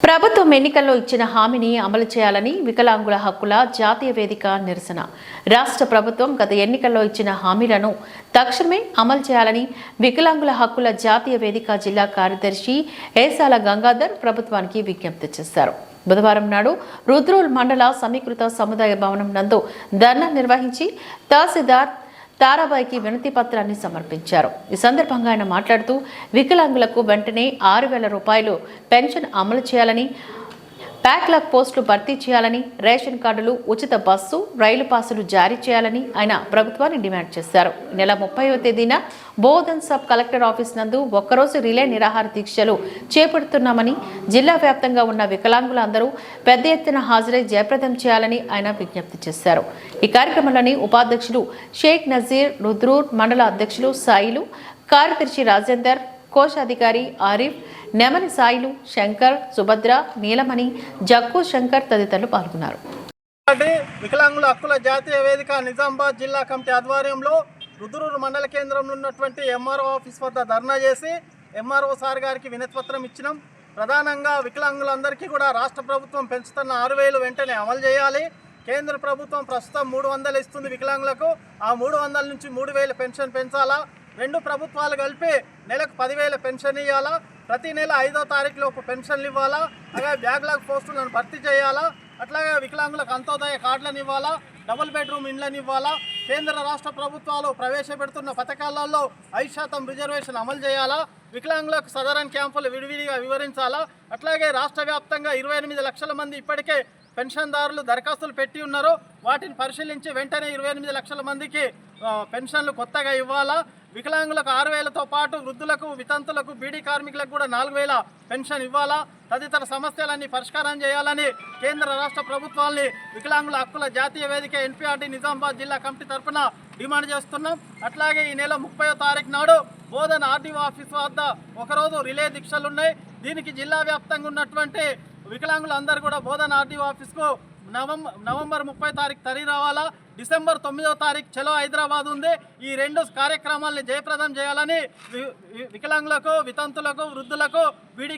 ప్రభుత్వం ఎన్నికల్లో ఇచ్చిన హామీని అమలు చేయాలని వికలాంగుల హక్కుల జాతీయ వేదిక నిరసన. రాష్ట్ర ప్రభుత్వం గత ఎన్నికల్లో ఇచ్చిన హామీలను తక్షణమే అమలు చేయాలని వికలాంగుల హక్కుల జాతీయ వేదిక జిల్లా కార్యదర్శి ఏసాల గంగాధర్ ప్రభుత్వానికి విజ్ఞప్తి చేశారు. బుధవారం నాడు రుద్రోల్ మండల సమీకృత సముదాయ భవనం నందు ధర్నా నిర్వహించి తహసీల్దార్ తారాబాయికి వినతి పత్రాన్ని సమర్పించారు. ఈ సందర్భంగా ఆయన మాట్లాడుతూ వికలాంగులకు వెంటనే ఆరు వేల రూపాయలు పెన్షన్ అమలు చేయాలని బ్యాక్లాగ్ పోస్టులు భర్తీ చేయాలని రేషన్ కార్డులు ఉచిత బస్సు రైలు పాసులు జారీ చేయాలని ఆయన ప్రభుత్వాన్ని డిమాండ్ చేశారు. నెల ముప్పైవ తేదీన బోధన్ సబ్ కలెక్టర్ ఆఫీస్ నందు ఒక్కరోజు రిలే నిరాహార దీక్షలు చేపడుతున్నామని జిల్లా వ్యాప్తంగా ఉన్న వికలాంగులందరూ పెద్ద ఎత్తున హాజరై జయప్రదం చేయాలని ఆయన విజ్ఞప్తి చేశారు. ఈ కార్యక్రమంలోని ఉపాధ్యక్షులు షేక్ నజీర్ రుద్రూర్ మండల అధ్యక్షులు సాయిలు కార్యదర్శి రాజేందర్ కోశాధికారి ఆరిఫ్ నెమలి సాయిలు శంకర్ సుభద్ర నీలమణి జక్కు శంకర్ తదితరులు పాల్గొన్నారు. వికలాంగుల హక్కుల జాతీయ వేదిక నిజామాబాద్ జిల్లా కమిటీ ఆధ్వర్యంలో రుద్రూరు మండల కేంద్రంలో ఉన్నటువంటి ఎంఆర్ఓ ఆఫీస్ వద్ద ధర్నా చేసి ఎంఆర్ఓ సార్ గారికి వినతిపత్రం ఇచ్చినాం. ప్రధానంగా వికలాంగులందరికీ కూడా రాష్ట్ర ప్రభుత్వం పెంచుతున్న ఆరు వేలు వెంటనే అమలు చేయాలి. కేంద్ర ప్రభుత్వం ప్రస్తుతం మూడు వందలు ఇస్తుంది వికలాంగులకు. ఆ మూడు వందల నుంచి మూడు వేల పెన్షన్ పెంచాలా? రెండు ప్రభుత్వాలు కలిపి నెలకు పదివేల పెన్షన్ ఇవ్వాలా ప్రతి నెల ఐదో తారీఖు లోపు పెన్షన్లు ఇవ్వాలా? అలాగే బ్యాక్లాగ్ పోస్టులను భర్తీ చేయాలా? అట్లాగే వికలాంగులకు అంత్యోదయ కార్డులను ఇవ్వాలా? డబుల్ బెడ్రూమ్ ఇండ్లను ఇవ్వాలా? కేంద్ర రాష్ట్ర ప్రభుత్వాలు ప్రవేశపెడుతున్న పథకాలలో ఐదు శాతం రిజర్వేషన్ అమలు చేయాలా? వికలాంగులకు సదరన్ క్యాంపులు విడివిడిగా వివరించాలా? అట్లాగే రాష్ట్ర వ్యాప్తంగా ఇరవై ఎనిమిది లక్షల మంది ఇప్పటికే పెన్షన్దారులు దరఖాస్తులు పెట్టి ఉన్నారు. వాటిని పరిశీలించి వెంటనే ఇరవై ఎనిమిది లక్షల మందికి పెన్షన్లు కొత్తగా ఇవ్వాలా? వికలాంగులకు ఆరు వేలతో పాటు వృద్ధులకు వితంతులకు బీడీ కార్మికులకు కూడా నాలుగు వేల పెన్షన్ ఇవ్వాలా? తదితర సమస్యలన్నీ పరిష్కారం చేయాలని కేంద్ర రాష్ట్ర ప్రభుత్వాల్ని వికలాంగుల హక్కుల జాతీయ వేదిక ఎన్పీఆర్టీ నిజామాబాద్ జిల్లా కమిటీ తరఫున డిమాండ్ చేస్తున్నాం. అట్లాగే ఈ నెల ముప్పై తారీఖు నాడు బోధన ఆర్డీఓ ఆఫీస్ వద్ద ఒకరోజు రిలే దీక్షలు ఉన్నాయి దీనికి జిల్లా వ్యాప్తంగా ఉన్నటువంటి వికలాంగులందరూ కూడా బోధన ఆర్డీఓ ఆఫీస్కు నవంబర్ నవంబర్ ముప్పై తారీఖు తరి రావాలా? డిసెంబర్ తొమ్మిదవ తారీఖు చలో హైదరాబాద్ ఉంది. ఈ రెండు కార్యక్రమాల్ని జయప్రదం చేయాలని వికలాంగులకు వితంతులకు వృద్ధులకు బీడీ